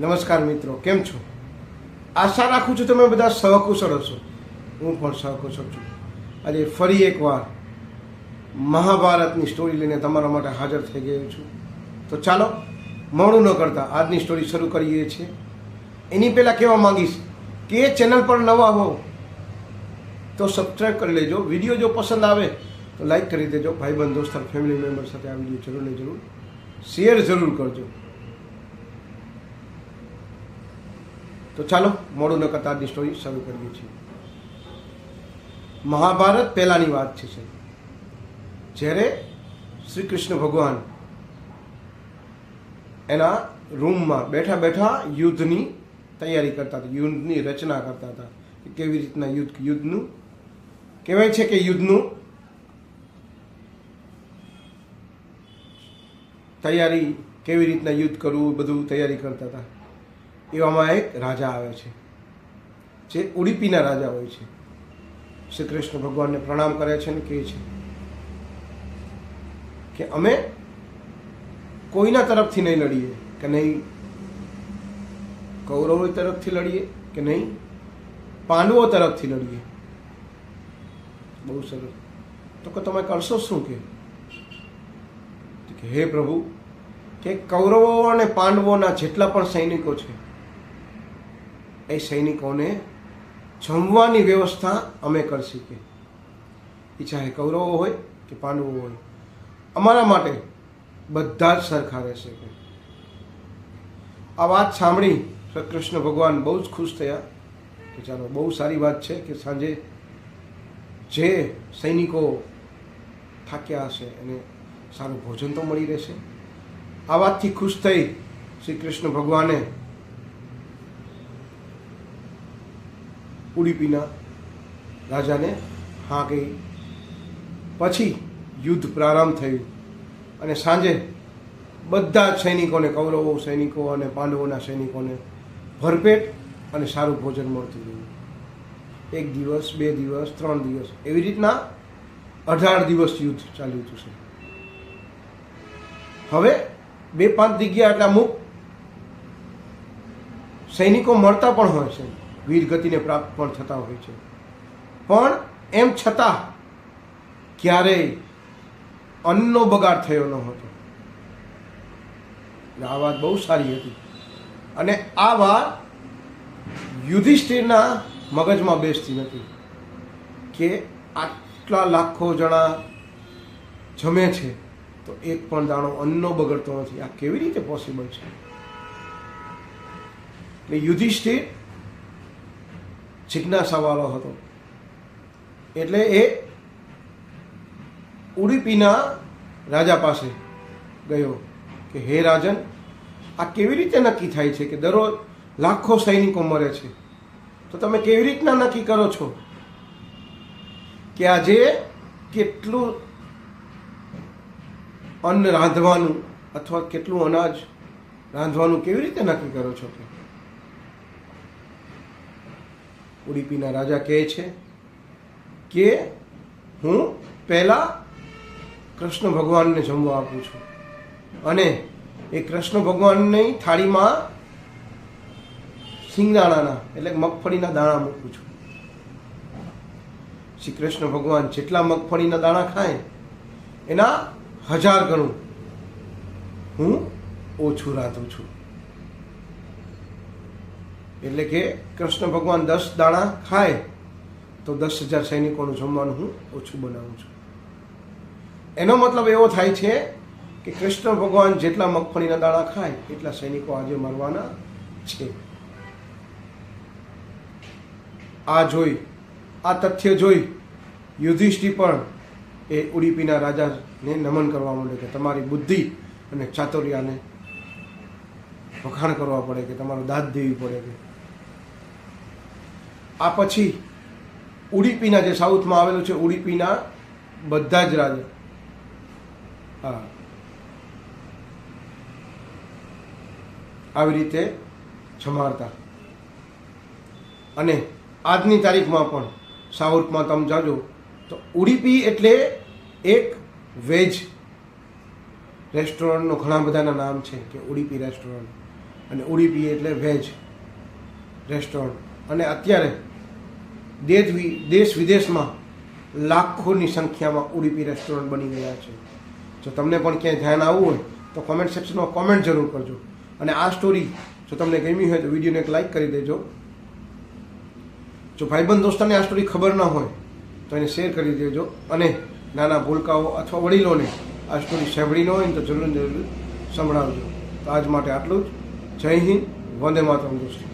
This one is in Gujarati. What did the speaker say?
નમસ્કાર મિત્રો, કેમ છો? આશા રાખું છું તમે બધા સહકુશળ હશો. હું પણ સહકુશળ છું. આજે ફરી એકવાર મહાભારતની સ્ટોરી લઈને તમારા માટે હાજર થઈ ગયો છું. તો ચાલો મોડું ન કરતા આજની સ્ટોરી શરૂ કરીએ છીએ. એની પહેલાં કહેવા માંગીશ કે એ ચેનલ પર નવા હો તો સબસ્ક્રાઈબ કરી લેજો. વીડિયો જો પસંદ આવે, તો લાઈક કરી દેજો. ભાઈબંધ દોસ્ત ફેમિલી મેમ્બર સાથે આ વીડિયો જરૂર ને જરૂર. શેર જરૂર કરજો. તો ચાલો મોડું ન કરતા સ્ટોરી શરૂ કરીએ છીએ. મહાભારત પહેલાંની વાત છે, સાહેબ. જ્યારે શ્રી કૃષ્ણ ભગવાન એના રૂમમાં બેઠા બેઠા યુદ્ધની તૈયારી કરતા હતા, યુદ્ધની રચના કરતા હતા કેવી રીતના યુદ્ધ, યુદ્ધનું? કહેવાય છે કે યુદ્ધનું તૈયારી, કેવી રીતના યુદ્ધ કરવું, બધું તૈયારી કરતા હતા. એવામાં એક રાજા આવે છે, જે ઉડીપીના રાજા હોય છે. શ્રી કૃષ્ણ ભગવાનને પ્રણામ કરે છે ને કહે છે કે અમે કોઈના તરફથી નહીં લડીએ, કે નહીં કૌરવો તરફથી લડીએ, કે નહીં પાંડવો તરફથી લડીએ. બહુ સરસ. તો કે તમે કરશો શું કે, હે પ્રભુ, કે કૌરવો અને પાંડવોના જેટલા પણ સૈનિકો છે એ સૈનિકોને જમવાની વ્યવસ્થા અમે કરશી કે એ ચાહે કૌરવો હોય કે પાંડવો હોય, અમારા માટે બધા જ સરખા રહેશે. કે આ વાત સાંભળી કૃષ્ણ ભગવાન બહુ જ ખુશ થયા કે ચાલો, બહુ સારી વાત છે કે સાંજે જે સૈનિકો થાક્યા હશે એને સારું ભોજન તો મળી રહેશે. આ વાતથી ખુશ થઈ શ્રી કૃષ્ણ ભગવાને ઉડીપીના રાજાને હા કહી પછી યુદ્ધ પ્રારંભ થયું અને સાંજે બધા જ સૈનિકોને, કૌરવો સૈનિકો અને પાંડવોના સૈનિકોને ભરપેટ અને સારું ભોજન મળતું ગયું એક દિવસ, બે દિવસ, ત્રણ દિવસ, એવી રીતના અઢાર દિવસ યુદ્ધ ચાલ્યું હતું છે હવે બે પાંચ જગ્યા એટલે અમુક સૈનિકો મળતા પણ હોય છે. વીર ગતિને પ્રાપ્ત પણ થતા હોય છે. પણ એમ છતાં ક્યારેય અન્નનો બગાડ થયો ન હતો. આ વાત બહુ સારી હતી. અને આ વાત યુધિષ્ઠિરના મગજમાં બેસતી નથી કે આટલા લાખો જણા જમે છે તો એક પણ દાણો અન્નનો બગડતો નથી. આ કેવી રીતે પોસિબલ છે? એટલે યુધિષ્ઠિર જિજ્ઞાસાવાળો હતો. એટલે એ ઉડીપીના રાજા પાસે ગયો કે, હે રાજન, આ કેવી રીતે નક્કી થાય છે કે દરરોજ લાખો સૈનિકો મરે છે? તો તમે કેવી રીતના નક્કી કરો છો કે આજે કેટલું અન્ન રાંધવાનું અથવા કેટલું અનાજ રાંધવાનું કેવી રીતે નક્કી કરો છો? કે ઉડીપીના રાજા કહે છે કે હું પહેલાં કૃષ્ણ ભગવાનને જમવા આપું છું. અને એ કૃષ્ણ ભગવાનની થાળીમાં સિંગદાણાના એટલે મગફળીના દાણા મૂકું છું. શ્રી કૃષ્ણ ભગવાન જેટલા મગફળીના દાણા ખાય, એના હજાર ગણું હું ઓછું રાંધું છું. એટલે કે કૃષ્ણ ભગવાન દસ દાણા ખાય, તો દસ હજાર સૈનિકોનું જમવાનું હું ઓછું બનાવું છું. એનો મતલબ એવો થાય છે કે કૃષ્ણ ભગવાન જેટલા મગફળીના દાણા ખાય, એટલા સૈનિકો આજે મરવાના છે. આ જોઈ, આ તથ્ય જોઈ યુધિષ્ઠિર પણ એ ઉડીપીના રાજાને નમન કરવા માંડે કે તમારી બુદ્ધિ અને ચાતુર્યાને વખાણ કરવા પડે કે તમારું દાદ દેવી પડે કે આ પછી ઉડીપીના જે સાઉથમાં આવેલું છે, ઉડીપીના બધા જ રાજા હા. આવી રીતે જમાડતા અને આજની તારીખમાં પણ સાઉથમાં તમે જાજો તો ઉડીપી એટલે એક વેજ રેસ્ટોરન્ટનું ઘણા બધાના નામ છે કે ઉડીપી રેસ્ટોરન્ટ. અને ઉડીપી એટલે વેજ રેસ્ટોરન્ટ. અને અત્યારે દેશ દેશ વિદેશમાં લાખોની સંખ્યામાં ઉડીપી રેસ્ટોરન્ટ બની ગયા છે. જો તમને પણ ક્યાંય ધ્યાન આવવું હોય, તો કોમેન્ટ સેક્શનમાં કોમેન્ટ જરૂર કરજો. અને આ સ્ટોરી જો તમને ગમી હોય, તો વિડીયોને એક લાઇક કરી દેજો. જો ભાઈબંધ દોસ્તોને આ સ્ટોરી ખબર ન હોય, તો એને શેર કરી દેજો. અને નાના ભૂલકાઓ અથવા વડીલોને આ સ્ટોરી સાંભળી ન હોય તો જરૂર જરૂર સંભળાવજો. તો આજ માટે આટલું જ. જય હિન્દ, વંદે માતરમ દોસ્તો.